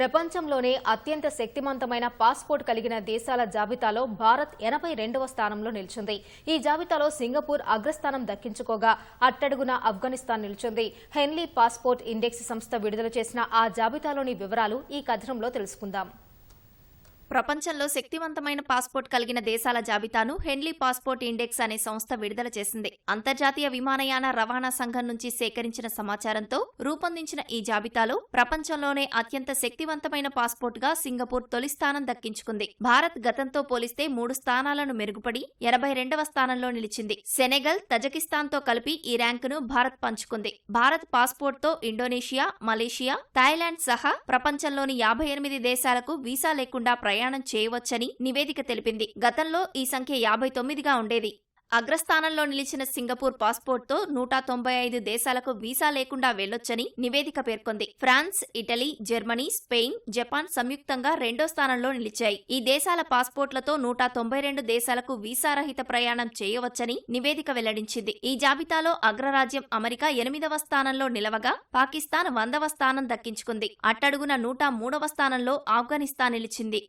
ప్రపంచంలోనే అత్యంత శక్తివంతమైన పాస్పోర్ట్ కలిగిన దేశాల జాబితాలో భారత్ ఎనభై రెండవ స్థానంలో నిలిచింది. ఈ జాబితాలో సింగపూర్ అగ్రస్థానం దక్కించుకోగా అట్టడుగున ఆఫ్ఘనిస్తాన్ నిలిచింది. హెన్లీ పాస్పోర్ట్ ఇండెక్స్ సంస్థ విడుదల చేసిన ఆ జాబితాలోని వివరాలు ఈ కథనంలో తెలుసుకుందాం. ప్రపంచంలో శక్తివంతమైన పాస్పోర్ట్ కలిగిన దేశాల జాబితాను హెన్లీ పాస్పోర్ట్ ఇండెక్స్ అనే సంస్థ విడుదల చేసింది. అంతర్జాతీయ విమానయాన రవాణా సంఘం నుంచి సేకరించిన సమాచారంతో రూపొందించిన ఈ జాబితాలో ప్రపంచంలోనే అత్యంత శక్తివంతమైన పాస్పోర్ట్గా సింగపూర్ తొలి స్థానం దక్కించుకుంది. భారత్ గతంతో పోలిస్తే మూడు స్థానాలను మెరుగుపడి ఎనభై రెండవ స్థానంలో నిలిచింది. సెనెగల్ తజకిస్తాన్తో కలిపి ఈ ర్యాంకును భారత్ పంచుకుంది. భారత్ పాస్పోర్ట్తో ఇండోనేషియా మలేషియా థాయిలాండ్ సహా ప్రపంచంలోని యాభై ఎనిమిది దేశాలకు వీసా లేకుండా ప్రయాణం ప్రయాణం చేయవచ్చని నివేదిక తెలిపింది. గతంలో ఈ సంఖ్య యాభై తొమ్మిదిగా ఉండేది. అగ్రస్థానంలో నిలిచిన సింగపూర్ పాస్పోర్ట్తో నూట తొంభై ఐదు దేశాలకు వీసా లేకుండా వెళ్ళొచ్చని నివేదిక పేర్కొంది. France Italy Germany Spain Japan సంయుక్తంగా రెండో స్థానంలో నిలిచాయి. ఈ దేశాల పాస్పోర్ట్లతో నూట తొంభై రెండు దేశాలకు వీసారహిత ప్రయాణం చేయవచ్చని నివేదిక వెల్లడించింది. ఈ జాబితాలో అగ్రరాజ్యం అమెరికా ఎనిమిదవ స్థానంలో నిలవగా పాకిస్తాన్ వందవ స్థానం దక్కించుకుంది. అట్టడుగున నూట మూడవ స్థానంలో ఆఫ్ఘనిస్తాన్ నిలిచింది.